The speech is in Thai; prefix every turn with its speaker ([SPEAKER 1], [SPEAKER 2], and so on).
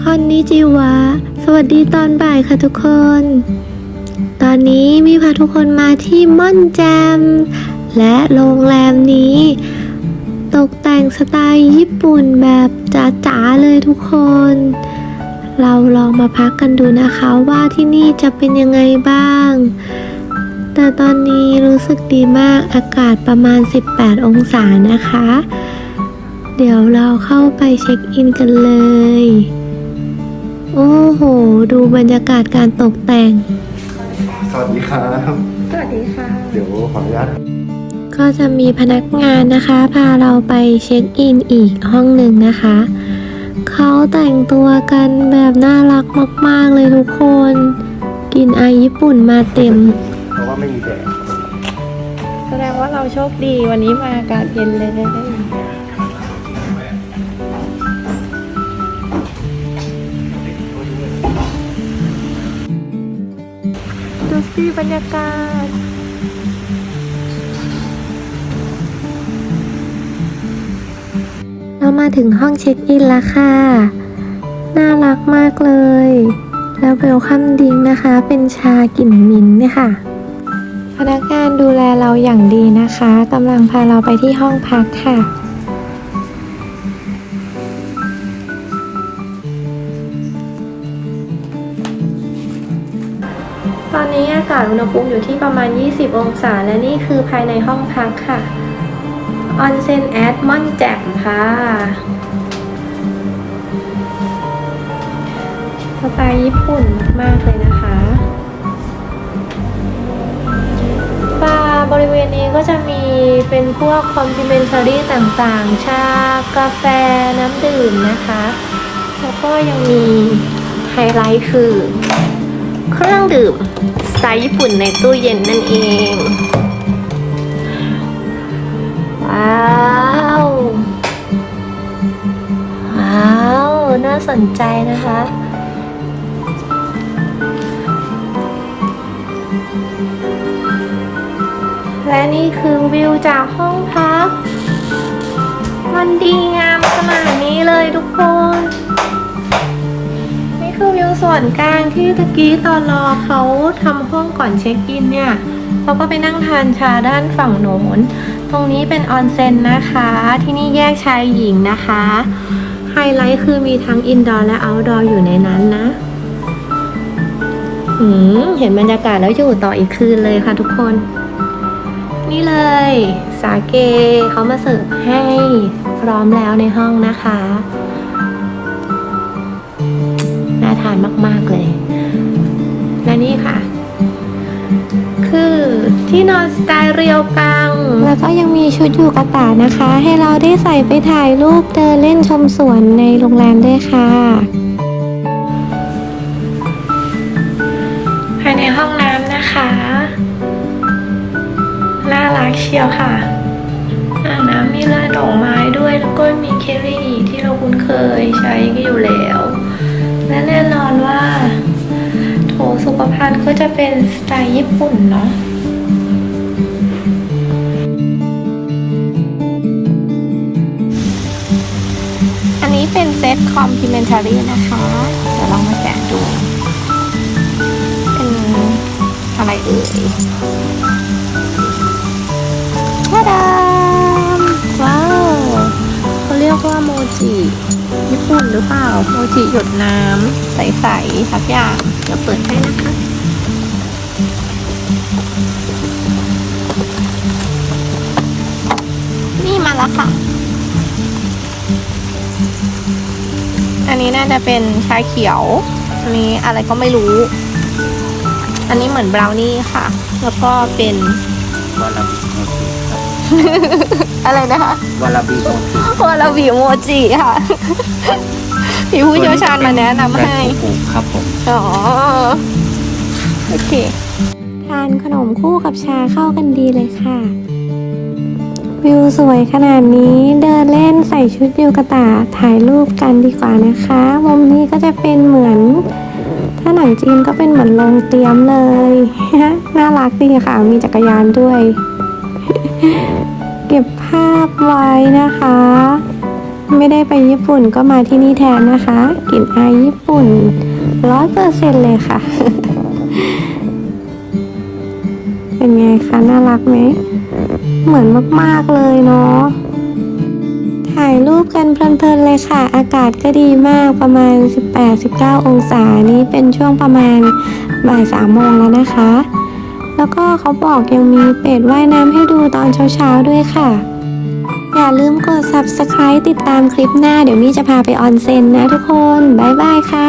[SPEAKER 1] คอนนิจิวะ สวัสดีตอนบ่ายค่ะทุกคน ตอนนี้มีพาทุกคนมาที่ม่อนแจม และโรงแรมนี้ ตกแต่งสไตล์ญี่ปุ่นแบบจ๋าๆเลยทุกคน เราลองมาพักกันดูนะคะว่าที่นี่จะเป็นยังไงบ้าง แต่ตอนนี้รู้สึกดีมากอากาศประมาณ 18 องศานะคะเดี๋ยวเราเข้าไปเช็คอินกันเลย โอ้โห ดูบรรยากาศการตกแต่ง
[SPEAKER 2] สวัสดีครับ
[SPEAKER 1] สวัสดีค่ะ
[SPEAKER 2] เดี๋ยวขออนุญาต
[SPEAKER 1] ก็จะมีพนักงานนะคะ พาเราไปเช็คอินอีกห้องหนึ่งนะคะ เขาแต่งตัวกันแบบน่ารักมาก ๆ เลยทุกคน กินไอายญี่ปุ่นมาเต็ม
[SPEAKER 2] เพราะว่าไม่มีแดด
[SPEAKER 1] แสดงว่าเราโชคดีวันนี้มาอากาศเย็นเลยดู สิบรรยากาศ เรามาถึงห้องเช็คอินแล้วค่ะ น่ารักมากเลย แล้วเวลคัมดิงนะคะ เป็นชากลิ่นมิ้นท์เนี่ยค่ะพนักงานดูแลเราอย่างดีนะคะกำลังพาเราไปที่ห้องพักค่ะ อนนี้อากาศอุณหภูมิอยู่ที่ประมาณ 20 องศา และนี่คือภายในห้องพักค่ะ ออนเซนแอดมอนแจ่มค่ะสไตล์ญี่ปุ่นมาก ๆ เลยนะคะบาร์บริเวณนี้ก็จะมีเป็นพวกคอมพ l เมน t ารีต่างๆ ชา กาแฟ น้ำดื่มนะคะ แล้วก็ยังมีไฮไลท์คือ เครื่องดื่มสไตล์ญี่ปุ่นในตู้เย็นนั่นเอง ว้าวว้าวน่าสนใจนะคะและนี่คือวิวจากห้องพัก มันดีงามขนาดนี้เลยทุกคน ส่วนกลางที่ตะกี้ตอนรอเขาทำห้องก่อนเช็คอินเนี่ยเราก็ไปนั่งทานชาด้านฝั่งโน้น ตรงนี้เป็นออนเซ็นนะคะ ที่นี่แยกชายหญิงนะคะ ไฮไลท์คือมีทั้งอินดอร์และเอาท์ดอร์อยู่ในนั้นนะหืมเห็นบรรยากาศแล้วอยู่ต่ออีกคืนเลยค่ะทุกคน นี่เลย สาเกเขามาเสิร์ฟให้พร้อมแล้วในห้องนะคะ น่าทานมากๆเลยและนี่ค่ะ คือที่นอนสไตล์เรียวกัง แล้วก็ยังมีชุดยูกะตะนะคะ ให้เราได้ใส่ไปถ่ายรูปเดินเล่นชมสวนในโรงแรมด้วยค่ะ ภายในห้องน้ำนะคะ น่ารักเชียวค่ะอ่างน้ำมีลายดอกไม้ด้วยแล้วก็มีเคลลี่ที่เราคุ้นเคยใช้กันอยู่แล้ว และแน่นอนว่าโถสุขภัณฑ์ก็จะเป็นสไตล์ญี่ปุ่นเนาะอันนี้เป็นเซตคอมพ l เมน t ารีนะคะ เดี๋ยวลองมาแกะดู เป็นอะไรเอ่ยทาดามว้าวเขาเรียกว่าโมจิ หรือเปล่าโมจิหยดน้ำใสๆสักอย่างเดี๋ยวเปิดให้นะคะนี่มาแล้วค่ะ อันนี้น่าจะเป็นชาเขียว อันนี้อะไรก็ไม่รู้ อันนี้เหมือนบราวนี่ค่ะ แล้วก็เป็น
[SPEAKER 2] วาลาบิโมจิครับ
[SPEAKER 1] อะไรนะคะ
[SPEAKER 2] วาลาบิโมจิ
[SPEAKER 1] วาลาบิโมจิค่ะมีผู้เชี่ยวชาญมาแนะนำให้
[SPEAKER 2] ปลูกครับผม
[SPEAKER 1] อ๋อโอเคทานขนมคู่กับชาเข้ากันดีเลยค่ะ วิวสวยขนาดนี้เดินเล่นใส่ชุดยูกะตะถ่ายรูปกันดีกว่านะคะมุมนี้ก็จะเป็นเหมือน ถ้าหนังจีนก็เป็นเหมือนโรงเตรียมเลยน่ารักดีค่ะ มีจักรยานด้วย เก็บภาพไว้นะคะ ไม่ได้ไปญี่ปุ่นก็มาที่นี่แทนนะคะกลิ่นอายญี่ปุ่นร้อยเปอร์เซ็นเลยค่ะ เป็นไงคะ น่ารักไหม เหมือนมาก ๆ เลยเนาะถ่ายรูปกันเพลินๆเลยค่ะ อากาศก็ดีมากประมาณ 18-19 องศานี่เป็นช่วงประมาณบ่ายสามโมงแล้วนะคะ แล้วก็เขาบอกยังมีเป็ดว่ายน้ำให้ดูตอนเช้าๆด้วยค่ะ อย่าลืมกด subscribe ติดตามคลิปหน้า เดี๋ยวมี่จะพาไปออนเซ็นนะทุกคน บ๊ายบายค่ะ